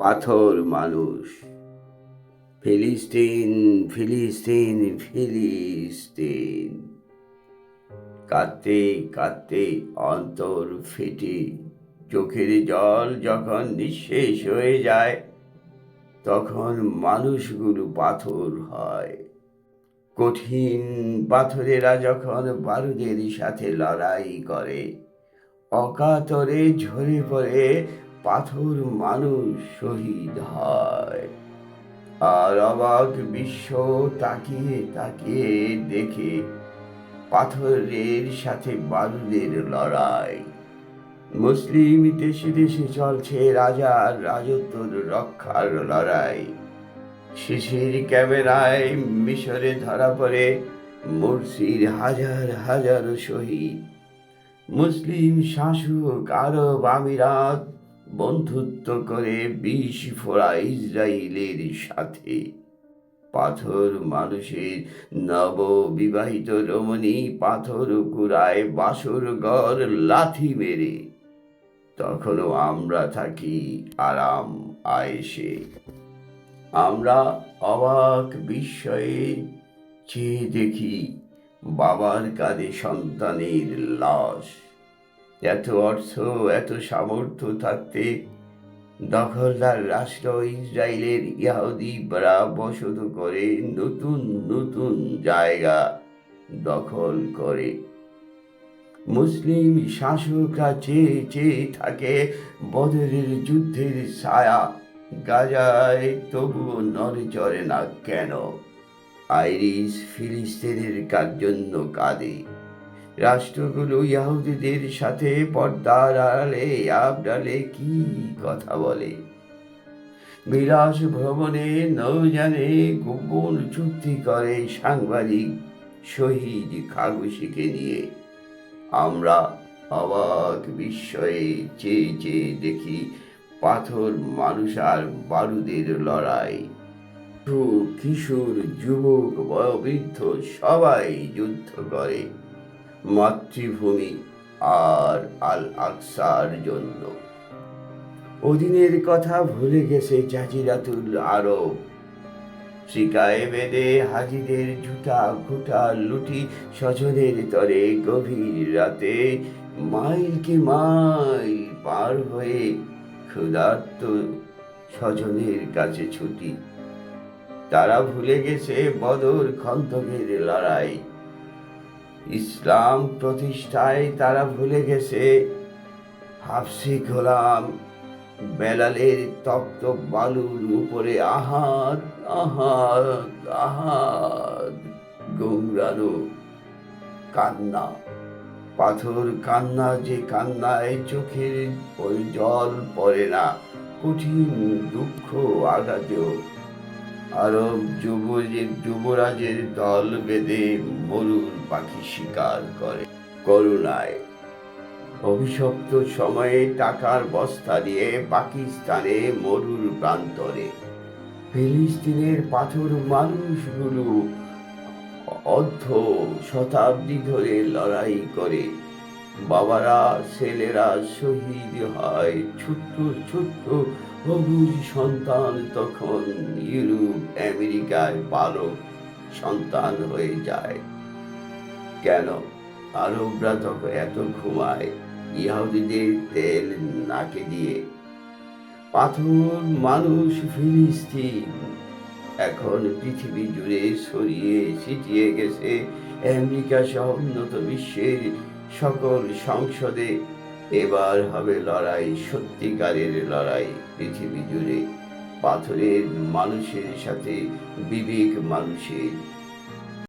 পাথর মানুষ। ফিলিস্তিন ফিলিস্তিন ফিলিস্তিন। কাঁদতে কাঁদতে অন্তর ফেটে। চোখের জল যখন নিঃশেষ হয়ে যায়, তখন মানুষগুলো পাথর হয়। কঠিন পাথরেরা যখন বারুদের সাথে লড়াই করে, অকাতরে ঝরে পড়ে পাথর মানুষ শহীদ হয়। আর অবাক বিশ্ব তাকিয়ে তাকিয়ে দেখে পাথরের সাথে বারুদের লড়াই। মুসলিম দেশে দেশে চলছে রাজার রাজত্বর রক্ষার লড়াই। শিশির ক্যামেরায় মিশরে ধরা পড়ে মুরসির হাজার হাজার শহীদ। মুসলিম শাসক আরব আমিরাত বন্ধুত্ব করে বিষ ফোড়া ইসরায়েলের সাথে। পাথর মানুষের নব বিবাহিত রমণী পাথর কুড়ায় বাসর গড় লাথি মেরে। তখনও আমরা থাকি আরাম আয়েসে আমরা অবাক বিস্ময়ে চেয়ে দেখি বাবার কাঁধে সন্তানের লাশ। এত অর্থ, এত সামর্থ্য থাকতে দখলদার রাষ্ট্র ইসরায়েলের ইহুদিরা বসত করে নতুন নতুন জায়গা দখল করে। মুসলিম শাসকরা চেয়ে চেয়ে থাকে বদরের যুদ্ধের ছায়া গাজায়, তবুও নড়ে চড়ে না কেন? আইরিস ফিলিস্তিনের কার জন্য কাঁদে। রাষ্ট্রগুলো ইয়াহুদিদের সাথে পর্দার আড়ালে, আবডালে কি কথা বলে? বিলাস ভ্রমণে নৌজানে গোপন চুক্তি করে সাংবাদিক শহীদ খাগুশিকে নিয়ে। আমরা অবাক বিস্ময়ে চেয়ে চেয়ে দেখি পাথর মানুষ আর বারুদের লড়াই। কিশোর, যুবক, বয়োবৃদ্ধ সবাই যুদ্ধ করে। মাতৃভূমি আর আল আকসার জন্য। ওদিনের কথা ভুলে গেছে জাজিরাতুল আরব। শিকায় বেদে হাজিদের জুতা ঘুটা লুটি স্বজনের তরে গভীর রাতে মাইল কি মাইল পার হয়ে ক্ষুধার্ত স্বজনের কাছে ছুটি। তারা ভুলে গেছে বদর খন্দকের লড়াই। ইসলাম প্রতিষ্ঠায় তারা ভুলে গেছে। হাফসি গোলাম বেলালের তপ্ত বালুর উপরে আহাত আহাত আহাত গৌরানো কান্না। পাথর কান্না যে কান্নায় চোখের ওই জল পড়ে না, কঠিন দুঃখ আঘাতেও। আরব যুবজের যুবরাজের দল বেঁধে মরুর পাখি শিকার করে করুণায়। অভিশপ্ত সময়ে টাকার বস্তা দিয়ে পাকিস্তানে মরুর প্রান্তরে। ফিলিস্তিনের পাথর মানুষগুলো অর্ধ শতাব্দী ধরে লড়াই করে। বাবারা, ছেলেরা শহীদ হয় ছোট্ট ছোট্ট অবুজ সন্তান তখন ইউরোপ, আমেরিকায় বালক সন্তান হয়ে যায়। কেন? আরবরা তখন এত ঘুমায়, ইহুদিদের তেল নাকে দিয়ে। পাথর, মানুষ, ফিলিস্তিন, এখন পৃথিবী জুড়ে ছড়িয়ে ছিটিয়ে গেছে। আমেরিকা সহ উন্নত বিশ্বের সকল সংসদে এবার হবে লড়াই সত্যিকারের লড়াই। পৃথিবী জুড়ে পাথরের মানুষের সাথে বিবেক মানুষের